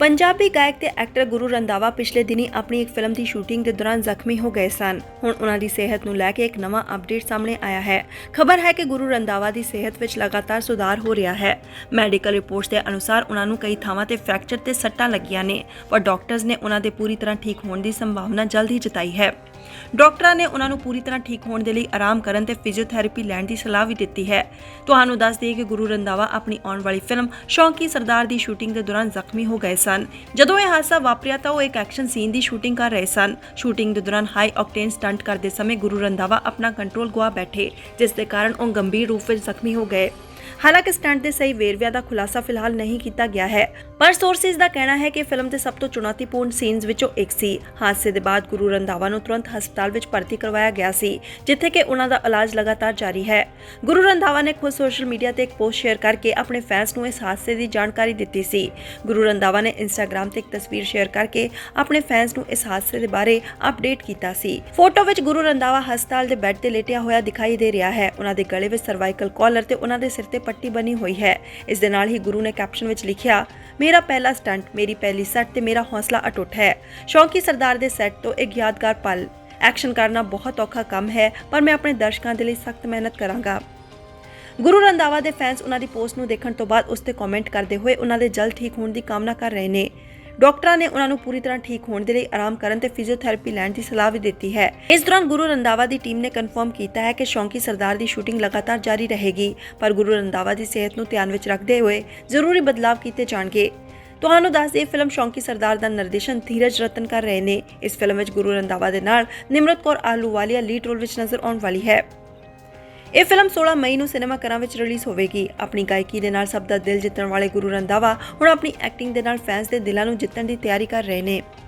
ਪੰਜਾਬੀ ਗਾਇਕ ਤੇ ਐਕਟਰ ਗੁਰੂ ਰੰਧਾਵਾ ਪਿਛਲੇ ਦਿਨੀ ਆਪਣੀ ਇੱਕ ਫਿਲਮ ਦੀ ਸ਼ੂਟਿੰਗ ਦੇ ਦੌਰਾਨ ਜ਼ਖਮੀ ਹੋ ਗਏ ਸਨ। ਹੁਣ ਉਹਨਾਂ ਦੀ ਸਿਹਤ ਨੂੰ ਲੈ ਕੇ ਇੱਕ ਨਵਾਂ ਅਪਡੇਟ ਸਾਹਮਣੇ ਆਇਆ ਹੈ। ਖਬਰ ਹੈ ਕਿ ਗੁਰੂ ਰੰਧਾਵਾ ਦੀ ਸਿਹਤ ਵਿੱਚ ਲਗਾਤਾਰ ਸੁਧਾਰ ਹੋ ਰਿਹਾ ਹੈ। ਮੈਡੀਕਲ ਰਿਪੋਰਟਸ ਦੇ ਅਨੁਸਾਰ ਉਹਨਾਂ ਨੂੰ ਕਈ ਥਾਵਾਂ ਤੇ ਫ੍ਰੈਕਚਰ ਤੇ ਸੱਟਾਂ ਲੱਗੀਆਂ ਨੇ, ਪਰ ਡਾਕਟਰਸ ਨੇ ਉਹਨਾਂ ਦੇ ਪੂਰੀ ਤਰ੍ਹਾਂ ਠੀਕ ਹੋਣ ਦੀ ਸੰਭਾਵਨਾ ਜਲਦ ਹੀ ਜਤਾਈ ਹੈ। ਡਾਕਟਰਾਂ ਨੇ ਉਹਨਾਂ ਨੂੰ ਪੂਰੀ ਤਰ੍ਹਾਂ ਠੀਕ ਹੋਣ ਦੇ ਲਈ ਆਰਾਮ ਕਰਨ ਤੇ ਫਿਜ਼ੀਓਥੈਰੇਪੀ ਲੈਣ ਦੀ ਸਲਾਹ ਵੀ ਦਿੱਤੀ ਹੈ। ਤੁਹਾਨੂੰ ਦੱਸ ਦਈਏ ਕਿ ਗੁਰੂ ਰੰਧਾਵਾ ਆਪਣੀ ਆਉਣ ਵਾਲੀ ਫਿਲਮ ਸ਼ੌਂਕੀ ਸਰਦਾਰ ਦੀ ਸ਼ੂਟਿੰਗ ਦੇ ਦੌਰਾਨ ਜ਼ਖਮੀ ਹੋ ਗਏ ਸਨ। ਜਦੋਂ ਇਹ ਹਾਦਸਾ ਵਾਪਰਿਆ ਤਾਂ ਉਹ ਇੱਕ ਐਕਸ਼ਨ ਸੀਨ ਦੀ ਸ਼ੂਟਿੰਗ ਕਰ ਰਹੇ ਸਨ। ਸ਼ੂਟਿੰਗ ਦੇ ਦੌਰਾਨ ਹਾਈ ਆਕਟੇਨ ਸਟੰਟ ਕਰਦੇ ਸਮੇਂ ਗੁਰੂ ਰੰਧਾਵਾ ਆਪਣਾ ਕੰਟਰੋਲ ਗਵਾ ਬੈਠੇ, ਜਿਸ ਦੇ ਕਾਰਨ ਉਹ ਗੰਭੀਰ ਰੂਪ ਵਿੱਚ ਜ਼ਖਮੀ ਹੋ ਗਏ। ਹਾਲਾਂਕਿ ਸਟੰਟ ਦੇ ਸਹੀ ਵੇਰਵਿਆਂ ਦਾ ਖੁਲਾਸਾ ਫਿਲਹਾਲ ਨਹੀਂ ਕੀਤਾ ਗਿਆ ਹੈ, ਪਰ ਸੋਰਸਿਸ ਦਾ ਕਹਿਣਾ ਹੈ ਕਿ ਫਿਲਮ ਦੇ ਸਭ ਤੋਂ ਚੁਣੌਤੀਪੂਰਨ ਸੀਨਸ ਵਿੱਚੋਂ ਇੱਕ ਸੀ। ਹਾਦਸੇ ਦੇ ਬਾਅਦ ਗੁਰੂ ਰੰਧਾਵਾ ਨੂੰ ਤੁਰੰਤ ਹਸਪਤਾਲ ਵਿੱਚ ਭਰਤੀ ਕਰਵਾਇਆ ਗਿਆ ਸੀ, ਜਿੱਥੇ ਕਿ ਉਹਨਾਂ ਦਾ ਇਲਾਜ ਲਗਾਤਾਰ ਜਾਰੀ ਹੈ। ਗੁਰੂ ਰੰਧਾਵਾ ਨੇ ਖੁਦ ਸੋਸ਼ਲ ਮੀਡੀਆ ਤੇ ਇੱਕ ਪੋਸਟ ਸ਼ੇਅਰ ਕਰਕੇ ਆਪਣੇ ਫੈਨਸ ਨੂੰ ਇਸ ਹਾਦਸੇ ਦੀ ਜਾਣਕਾਰੀ ਦਿੱਤੀ ਸੀ। ਗੁਰੂ ਰੰਧਾਵਾ ਨੇ ਇੰਸਟਾਗ੍ਰam ਤੇ ਇੱਕ ਤਸਵੀਰ ਸ਼ੇਅਰ ਕਰਕੇ ਆਪਣੇ ਫੈਨਸ ਨੂੰ ਇਸ ਹਾਦਸੇ ਦੇ ਬਾਰੇ ਅਪਡੇਟ ਕੀਤਾ ਸੀ। ਫੋਟੋ ਵਿੱਚ ਗੁਰੂ ਰੰਧਾਵਾ ਹਸਪਤਾਲ ਦੇ ਬੈੱਡ ਤੇ ਲੇਟਿਆ ਹੋਇਆ ਦਿਖਾਈ ਦੇ ਰਿਹਾ ਹੈ। ਉਹਨਾਂ ਦੇ ਗਲੇ ਵਿੱਚ ਸਰਵਾਈਕਲ ਕਾਲਰ ਤੇ ਉਹਨਾਂ ਦੇ ਸਿਰ ਤੇ ਪੱਟੀ ਬਣੀ ਹੋਈ ਹੈ। ਇਸ ਦੇ ਨਾਲ ਹੀ ਗੁਰੂ ਨੇ ਕੈਪਸ਼ਨ ਵਿੱਚ ਲਿਖਿਆ, ਮੇਰਾ ਪਹਿਲਾ ਸਟੰਟ ਮੇਰੀ ਪਹਿਲੀ ਸੱਟ ਤੇ ਮੇਰਾ ਹੌਸਲਾ ਅਟੁੱਟ ਹੈ। ਸ਼ੌਂਕੀ ਸਰਦਾਰ ਦੇ ਸੈੱਟ ਤੋਂ ਇੱਕ ਯਾਦਗਾਰ ਪਲ। ਐਕਸ਼ਨ ਕਰਨਾ ਬਹੁਤ ਔਖਾ ਕੰਮ ਹੈ, ਪਰ ਮੈਂ ਆਪਣੇ ਦਰਸ਼ਕਾਂ ਦੇ ਲਈ ਸਖਤ ਮਿਹਨਤ ਕਰਾਂਗਾ। ਗੁਰੂ ਰੰਧਾਵਾ ਦੇ ਫੈਨਸ ਉਹਨਾਂ ਦੀ ਪੋਸਟ ਨੂੰ ਦੇਖਣ ਤੋਂ ਬਾਅਦ ਉਸ ਤੇ ਕਮੈਂਟ ਕਰਦੇ ਹੋਏ ਉਹਨਾਂ ਦੇ ਜਲਦ ਠੀਕ ਹੋਣ ਦੀ ਕਾਮਨਾ ਕਰ ਰਹੇ ਨੇ। ਡਾਕਟਰਾਂ ਨੇ ਉਹਨਾਂ ਨੂੰ ਪੂਰੀ ਤਰ੍ਹਾਂ ਠੀਕ ਹੋਣ ਦੇ ਲਈ ਆਰਾਮ ਕਰਨ ਤੇ ਫਿਜ਼ੀਓਥੈਰੇਪੀ ਲੈਣ ਦੀ ਸਲਾਹ ਵੀ ਦਿੱਤੀ ਹੈ। ਇਸ ਦੌਰਾਨ ਗੁਰੂ ਰੰਧਾਵਾ ਦੀ ਟੀਮ ਨੇ ਕਨਫਰਮ ਕੀਤਾ ਹੈ ਕਿ ਸ਼ੌਂਕੀ ਸਰਦਾਰ ਦੀ ਸ਼ੂਟਿੰਗ ਲਗਾਤਾਰ ਜਾਰੀ ਰਹੇਗੀ, ਪਰ ਗੁਰੂ ਰੰਧਾਵਾ ਦੀ ਸਿਹਤ ਨੂੰ ਧਿਆਨ ਵਿੱਚ ਰੱਖਦੇ ਹੋਏ ਜ਼ਰੂਰੀ ਬਦਲਾਅ ਕੀਤੇ ਜਾਣਗੇ। ਤੁਹਾਨੂੰ ਦੱਸ ਦਈਏ, ਫਿਲਮ ਸ਼ੌਂਕੀ ਸਰਦਾਰ ਦਾ ਨਿਰਦੇਸ਼ਨ ਧੀਰਜ ਰਤਨ ਕਰ ਰਹੇ ਨੇ। ਇਸ ਫਿਲਮ ਵਿੱਚ ਗੁਰੂ ਰੰਧਾਵਾ ਦੇ ਨਾਲ ਨਿਮਰਤ ਕੌਰ ਆਲੂਵਾਲੀਆ ਲੀਡ ਰੋਲ ਵਿੱਚ ਨਜ਼ਰ ਆਉਣ ਵਾਲੀ ਹੈ। ਇਹ ਫਿਲਮ 16 ਮਈ ਨੂੰ ਸਿਨੇਮਾ ਘਰਾਂ ਵਿੱਚ ਰਿਲੀਜ਼ ਹੋਵੇਗੀ। ਆਪਣੀ ਗਾਇਕੀ ਦੇ ਨਾਲ ਸਭ ਦਾ ਦਿਲ ਜਿੱਤਣ ਵਾਲੇ ਗੁਰੂ ਰੰਧਾਵਾ ਹੁਣ ਆਪਣੀ ਐਕਟਿੰਗ ਦੇ ਨਾਲ ਫੈਨਸ ਦੇ ਦਿਲਾਂ ਨੂੰ ਜਿੱਤਣ ਦੀ ਤਿਆਰੀ ਕਰ ਰਹੇ ਨੇ।